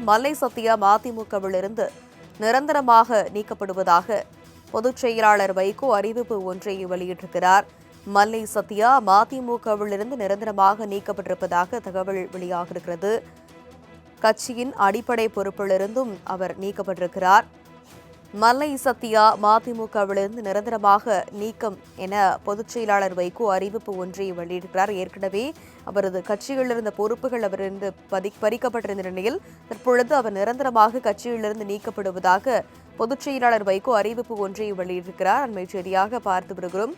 மல்லை சத்யா மதிமுகவிலிருந்து நிரந்தரமாக நீக்கப்படுவதாக பொதுச் செயலாளர் வைகோ அறிவிப்பு ஒன்றை வெளியிட்டிருக்கிறார். மல்லை சத்யா மதிமுகவிலிருந்து நிரந்தரமாக நீக்கப்பட்டிருப்பதாக தகவல் வெளியாகிருக்கிறது கட்சியின் அடிப்படை பொறுப்பிலிருந்தும் அவர் நீக்கப்பட்டிருக்கிறார். மல்லை சத்யா மதிமுகவிலிருந்து நிரந்தரமாக நீக்கம் என பொதுச் செயலாளர் வைகோ அறிவிப்பு ஒன்றை வெளியிட்டிருக்கிறார். ஏற்கனவே அவரது கட்சியில் இருந்த பொறுப்புகள் அவரிருந்து பதி பறிக்கப்பட்டிருந்த நிலையில் தற்பொழுது அவர் நிரந்தரமாக கட்சியிலிருந்து நீக்கப்படுவதாக பொதுச் செயலாளர் வைகோ அறிவிப்பு ஒன்றை வெளியிட்டிருக்கிறார். அண்மை செய்தியாக பார்த்து வருகிறோம்.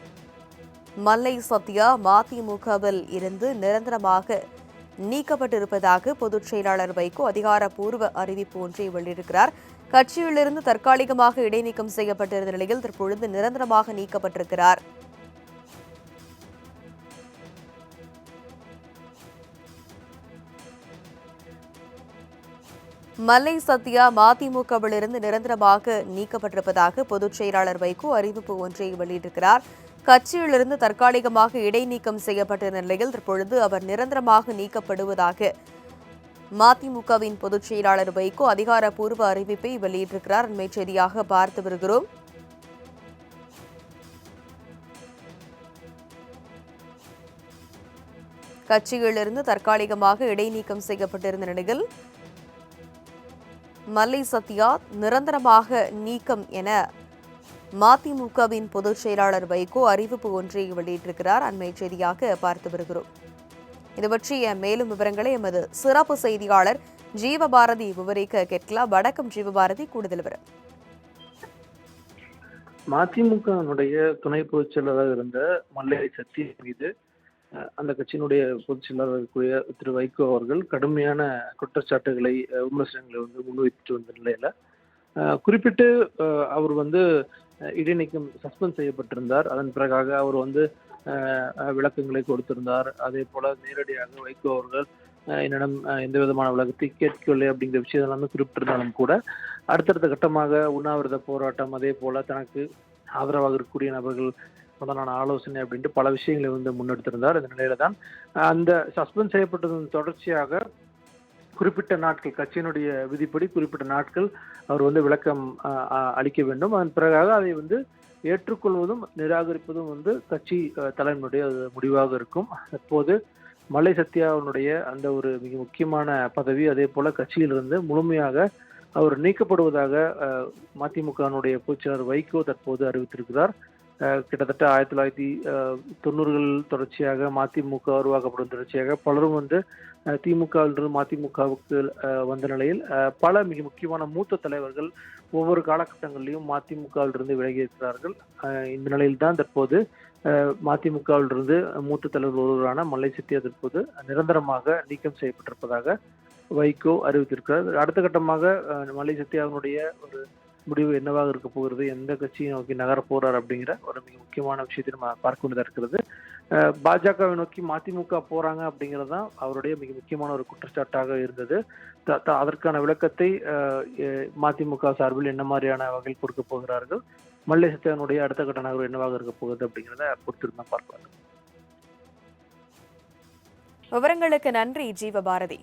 மல்லை சத்யா மதிமுகவில் இருந்து நிரந்தரமாக நீக்கப்பட்டிருப்பதாக பொதுச் செயலாளர் வைகோ அதிகாரப்பூர்வ அறிவிப்பு ஒன்றை வெளியிட்டிருக்கிறார். கட்சியிலிருந்து தற்காலிகமாக இடைநீக்கம் செய்யப்பட்டிருந்த நிலையில் தற்பொழுது நிரந்தரமாக நீக்கப்பட்டிருக்கிறார். மல்லை சத்யா மதிமுகவிலிருந்து நிரந்தரமாக நீக்கப்பட்டிருப்பதாக பொதுச் செயலாளர் வைகோ அறிவிப்பு ஒன்றை வெளியிட்டிருக்கிறார். கட்சியிலிருந்து தற்காலிகமாக இடைநீக்கம் செய்யப்பட்டிருந்த நிலையில் தற்பொழுது அவர் நிரந்தரமாக நீக்கப்படுவதாக மதிமுகவின் பொதுச் செயலாளர் வைகோ அதிகாரப்பூர்வ அறிவிப்பை வெளியிட்டிருக்கிறார். அண்மை செய்தியாக பார்த்து வருகிறோம். கட்சியிலிருந்து தற்காலிகமாக இடைநீக்கம் செய்யப்பட்டிருந்த நிலையில் மல்லை சத்யா நிரந்தரமாக நீக்கம் என மதிமுகவின் பொதுச் செயலாளர் வைகோ அறிவிப்பு ஒன்றை வெளியிட்டிருக்கிறார். அண்மை செய்தியாக பார்த்து வருகிறோம். இது பற்றிய மேலும் விவரங்களை எமது சிறப்பு செய்தியாளர் ஜீவபாரதி விவரிக்க கேட்கலாம். வணக்கம் ஜீவபாரதி கூடுதல் விவரம். மதிமுகனுடைய துணை பொதுச் செயலாளராக இருந்த மல்லை சக்தி மீது அஹ், அந்த கட்சியினுடைய பொதுச் செயலாளர் இருக்கக்கூடிய திரு வைகோ அவர்கள் கடுமையான குற்றச்சாட்டுகளை விமர்சனங்களை வந்து முன்வைத்து வந்த நிலையில குறிப்பிட்டு அவர் வந்து இடைநீக்கம் சஸ்பெண்ட் செய்யப்பட்டிருந்தார். அதன் பிறகாக அவர் வந்து விளக்கங்களை கொடுத்திருந்தார். அதே போல நேரடியாக வைகோ அவர்கள் என்னிடம் எந்த விதமான விளக்கத்தை கேட்கவில்லை அப்படிங்கிற விஷயம் எல்லாமே குறிப்பிட்டிருந்தாலும் கூட அடுத்தடுத்த கட்டமாக உண்ணாவிரத போராட்டம் அதே போல தனக்கு ஆதரவாக இருக்கக்கூடிய நபர்கள் உடனான ஆலோசனை அப்படின்ட்டு பல விஷயங்களை வந்து முன்னெடுத்திருந்தார். இந்த நிலையில தான் அந்த சஸ்பெண்ட் செய்யப்பட்டதன் தொடர்ச்சியாக குறிப்பிட்ட நாட்கள் கட்சியினுடைய விதிப்படி குறிப்பிட்ட நாட்கள் அவர் வந்து விளக்கம் அளிக்க வேண்டும். அதன் பிறகாக அதை வந்து ஏற்றுக்கொள்வதும் நிராகரிப்பதும் வந்து கட்சி தலைமையுடைய முடிவாக இருக்கும். தற்போது மலை சத்யாவினுடைய அந்த ஒரு மிக முக்கியமான பதவி அதே போல கட்சியிலிருந்து முழுமையாக அவர் நீக்கப்படுவதாக அஹ், மதிமுகவினுடைய பொதுச்செயலாளர் வைகோ தற்போது அறிவித்திருக்கிறார். கிட்டத்தட்ட ஆயிரத்தி தொள்ளாயிரத்தி தொண்ணூறுகள் தொடர்ச்சியாக மதிமுக உருவாக்கப்படும் தொடர்ச்சியாக பலரும் வந்து திமுகவிலிருந்து மதிமுகவுக்கு வந்த நிலையில் பல மிக முக்கியமான மூத்த தலைவர்கள் ஒவ்வொரு காலகட்டங்களிலும் மதிமுகவிலிருந்து விலகி இருக்கிறார்கள். இந்த நிலையில் தான் தற்போது மதிமுகவிலிருந்து மூத்த தலைவர் ஒருவரான மல்லை சத்யா தற்போது நிரந்தரமாக நீக்கம் செய்யப்பட்டிருப்பதாக வைகோ அறிவித்திருக்கிறார். அடுத்த கட்டமாக அஹ், மல்லை ஒரு முடிவு என்னவாக இருக்க போகிறது எந்த கட்சியை நோக்கி நகர போறார் அப்படிங்கிற ஒரு மிக முக்கியமான விஷயத்தை நம்ம பார்க்க வேண்டியதாக இருக்கிறது. பாஜகவை நோக்கி மதிமுக போறாங்க அப்படிங்கிறது தான் அவருடைய மிக முக்கியமான ஒரு குற்றச்சாட்டாக இருந்தது. த- த- அதற்கான விளக்கத்தை மதிமுக சார்பில் என்ன மாதிரியான வகையில் கொடுக்க போகிறார்கள் மல்லை சத்யாவினுடைய அடுத்த கட்ட நகர்வு என்னவாக இருக்க போகுது அப்படிங்கிறத பொறுத்திருந்தான் பார்க்கலாம். விவரங்களுக்கு நன்றி ஜீவபாரதி.